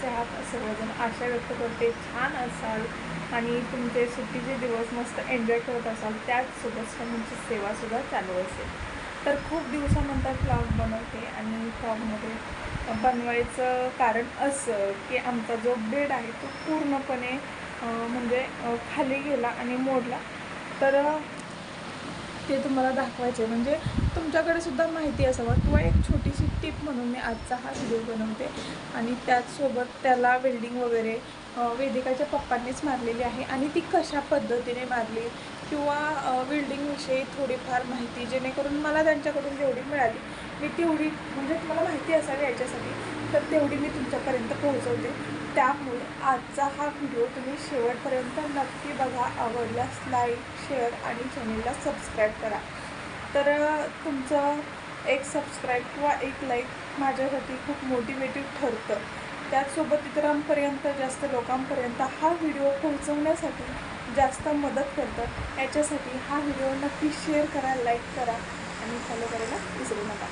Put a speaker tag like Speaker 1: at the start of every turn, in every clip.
Speaker 1: कसे आहात सर्वजण आशा व्यक्त करते. छान असाल आणि तुमचे सुट्टीचे दिवस मस्त एन्जॉय करत असाल त्याचसोबत तुमची सेवासुद्धा चालू असेल. तर खूप दिवसानंतर फ्लॉग बनवते आणि फ्लॉगमध्ये बनवायचं कारण असं की आमचा जो बेड आहे तो पूर्णपणे म्हणजे खाली गेला आणि मोडला. तर ते तुम्हाला दाखवायचे म्हणजे तुमच्याकडे सुद्धा माहिती असावं. किंवा एक छोटी टिप म्हणून मी आजचा हा व्हिडिओ बनवते. आणि त्याचसोबत त्याला वेल्डिंग वगैरे वेदिकाच्या पप्पांनीच मारलेली आहे. आणि ती कशा पद्धतीने मारली किंवा वेल्डिंगविषयी थोडीफार माहिती जेणेकरून मला त्यांच्याकडून जेवढी मिळाली मी तेवढी म्हणजे तुम्हाला माहिती असावी याच्यासाठी तर तेवढी मी तुमच्यापर्यंत पोहोचवते. त्यामुळे आजचा हा व्हिडिओ तुम्ही शेवटपर्यंत नक्की बघा. आवडल्यास लाईक शेअर आणि चॅनेलला सबस्क्राईब करा. तर तुमचं एक सबस्क्राईब किंवा एक लाईक माझ्यासाठी खूप मोटिवेटिव्ह ठरतं. त्याचसोबत इतरांपर्यंत जास्त लोकांपर्यंत हा व्हिडिओ पोहोचवण्यासाठी जास्त मदत करतं. याच्यासाठी हा व्हिडिओ नक्की शेअर करा लाईक करा आणि फॉलो करायला विसरू नका.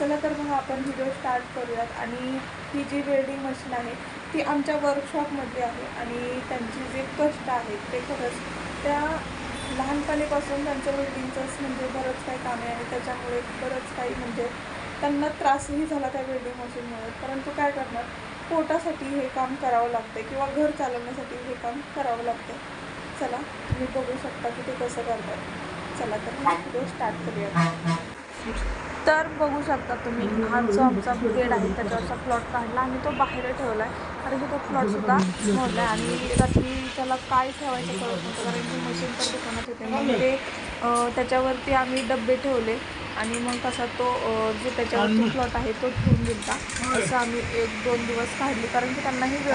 Speaker 1: चला तर मग आपण व्हिडिओ स्टार्ट करूयात. आणि ही जी वेल्डिंग मशीन आहे ती आमच्या वर्कशॉपमध्ये आहे. आणि त्यांची जे कष्ट आहेत ते खरंच त्या लहानपणीपासून त्यांचं वेल्डिंगचंच म्हणजे बरंच काही काम आहे आणि त्याच्यामुळे बरंच काही म्हणजे त्यांना त्रासही झाला त्या वेल्डिंग मशीनमुळे. परंतु काय करणार? पोटासाठी हे काम करावं लागतं किंवा घर चालवण्यासाठी हे काम करावं लागतं चला तुम्ही बघू शकता की ते कसं करतात. चला तर व्हिडिओ स्टार्ट करूया तर बघू शकता तुम्ही हा जो आमचा बेड आहे त्याच्यावरचा प्लॉट काढला आणि तो बाहेर ठेवला आहे कारण की तो प्लॉटसुद्धा मोडला आहे आणि रात्री त्याला काय ठेवायचं कळत नव्हतं कारण की मशीन तर दुकानात होते. मग ते त्याच्यावरती आम्ही डबे ठेवले आणि मग कसा तो जो त्याच्यावरती प्लॉट आहे तो ठेवून दिलता. असं आम्ही एक दोन दिवस काढले कारण की त्यांनाही वेळ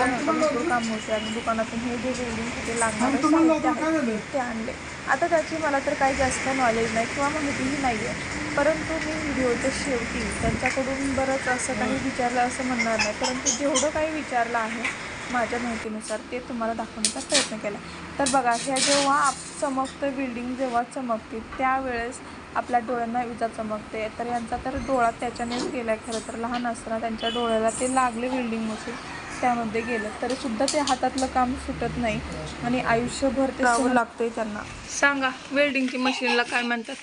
Speaker 1: काम होते आणि दुकानातून हे जे बिल्डिंगसाठी लागणारे ते आणले. आता त्याची मला तर काही जास्त नॉलेज नाही किंवा माहितीही नाही आहे परंतु मी व्हिडिओच्या शेवटी त्यांच्याकडून बरंच असं काही विचारलं असं म्हणणार नाही. परंतु जेवढं काही विचारलं आहे माझ्या माहितीनुसार ते तुम्हाला दाखवण्याचा प्रयत्न केला. तर बघा ह्या जेव्हा आप चमकतं बिल्डिंग जेव्हा चमकते त्यावेळेस आपल्या डोळ्यांना विजा चमकते. तर यांचा तर डोळा त्याच्यानेच गेला खरं तर. लहान असताना त्यांच्या डोळ्याला ते लागले बिल्डिंग मशीन त्यामध्ये गेलं. तरी सुद्धा ते हातातलं काम सुटत नाही आणि आयुष्यभर ते लागतंय त्यांना. सांगा वेल्डिंगची मशीनला काय म्हणतात?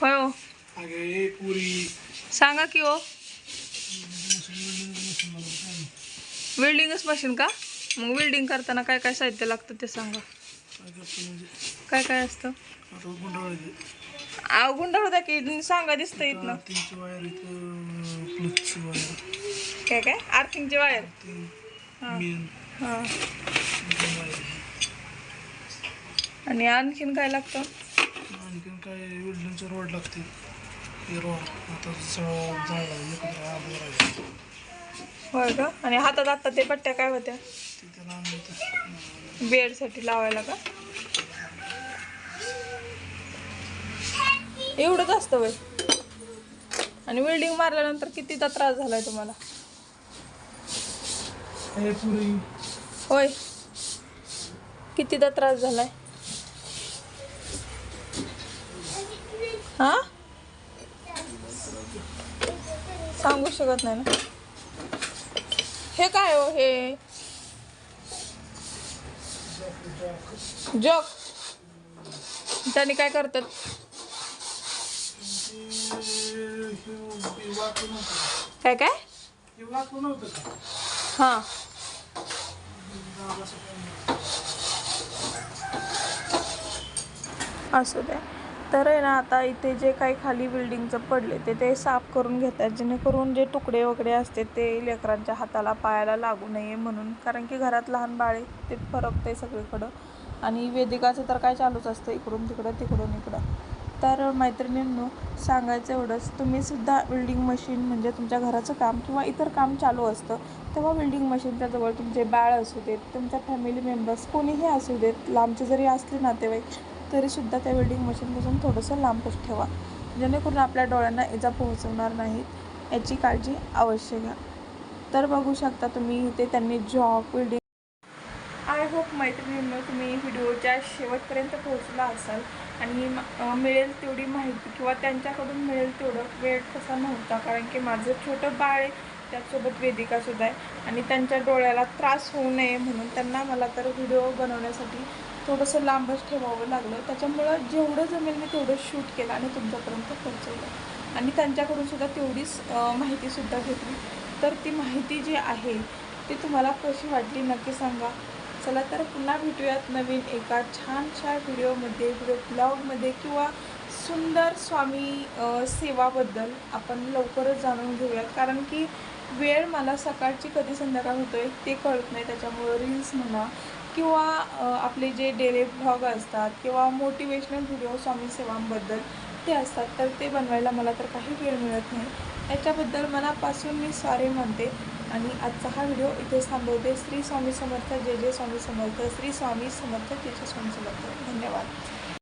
Speaker 1: होय हो.
Speaker 2: अगे पुरी.
Speaker 1: सांगा की हो. वेल्डिंगच मशीन का? मग वेल्डिंग करताना काय काय साहित्य लागतं ते सांगा. काय काय असतं? आव गुंडाळू द्या की सांगा दिसतं इथनं. काय काय? आर्थिंगची वायर. हां. हां. आणि आणखीन काय लागतं?
Speaker 2: आणखीन काय वेल्डिंगचे रोड लागते हे रोड आता जाळला एकत्र आग राहायचं
Speaker 1: होय का? आणि हातात आता ते पट्ट्या काय होत्या?
Speaker 2: आणलं तर
Speaker 1: बेडसाठी लावायला का? एवढंच असतं वय आणि वेल्डिंग मारल्यानंतर कितीचा त्रास झालाय तुम्हाला?
Speaker 2: पुरी.
Speaker 1: होय. कितीदा त्रास झालाय? हा? सांगू शकत नाही ना. हे काय हो हे? जॉक. त्याने काय करतात? काय काय?
Speaker 2: हा.
Speaker 1: असू द्या तर आहे ना आता इथे जे काही खाली बिल्डिंगचं पडले ते ते साफ करून घेतात. जेणेकरून जे तुकडे वगैरे असते ते लेकरांच्या हाताला पायाला लागू नये म्हणून. कारण की घरात लहान बाळे ते फरकते सगळीकडं. आणि वेदिकाचं तर काय चालूच असतं इकडून तिकडं तिकडून इकडं. तर मैत्रिणींनो सांगायचं एवढंच. तुम्ही सुद्धा वेल्डिंग मशीन म्हणजे तुमच्या घराचं काम किंवा इतर काम चालू असतं तेव्हा वेल्डिंग मशीनच्या जवळ तुमचे बाळ असू देत तुमच्या फॅमिली मेंबर्स कोणीही असू देत लांबचे जरी असले नातेवाईक तरीसुद्धा त्या वेल्डिंग मशीनपासून थोडंसं लांबच ठेवा. जेणेकरून आपल्या डोळ्यांना इजा पोहोचवणार नाहीत याची काळजी अवश्य घ्या. तर बघू शकता तुम्ही इथे त्यांनी जॉब वेल्डिंग आय होप मैत्रिणींनो तुम्ही व्हिडिओच्या शेवटपर्यंत पोहोचला असाल आणि मिळेल तेवढी माहिती किंवा त्यांच्याकडून मिळेल तेवढं वेळ तसा नव्हता. कारण की माझं छोटं बाळ आहे त्याचसोबत वेदिकासुद्धा आहे आणि त्यांच्या डोळ्याला त्रास होऊ नये म्हणून त्यांना मला तर व्हिडिओ बनवण्यासाठी थोडंसं लांबच ठेवावं लागलं. त्याच्यामुळं जेवढं जमेल मी तेवढं शूट केलं आणि तुमच्यापर्यंत पोहोचवलं. आणि त्यांच्याकडून सुद्धा तेवढीच माहितीसुद्धा घेतली. तर ती माहिती जी आहे ती तुम्हाला कशी वाटली नक्की सांगा. चला तर पुन्हा भेटूयात नवीन एका छानशा व्हिडिओमध्ये व्हिडिओ ब्लॉगमध्ये किंवा सुंदर स्वामी सेवाबद्दल आपण लवकरच जाणून घेऊयात. कारण की वेळ मला सकाळची कधी संध्याकाळ होतो आहे ते कळत नाही. त्याच्यामुळं रील्स म्हणा किंवा आपले जे डेले ब्लॉग असतात किंवा मोटिवेशनल व्हिडिओ स्वामी सेवांबद्दल ते असतात तर ते बनवायला मला तर काही वेळ मिळत नाही. त्याच्याबद्दल मनापासून मी सॉरी म्हणते आणि आजचा हा व्हिडिओ इथेच थांबवते. श्री स्वामी समर्थ जे जय स्वामी समर्थ श्री स्वामी समर्थ जय स्वामी समर्थ. धन्यवाद.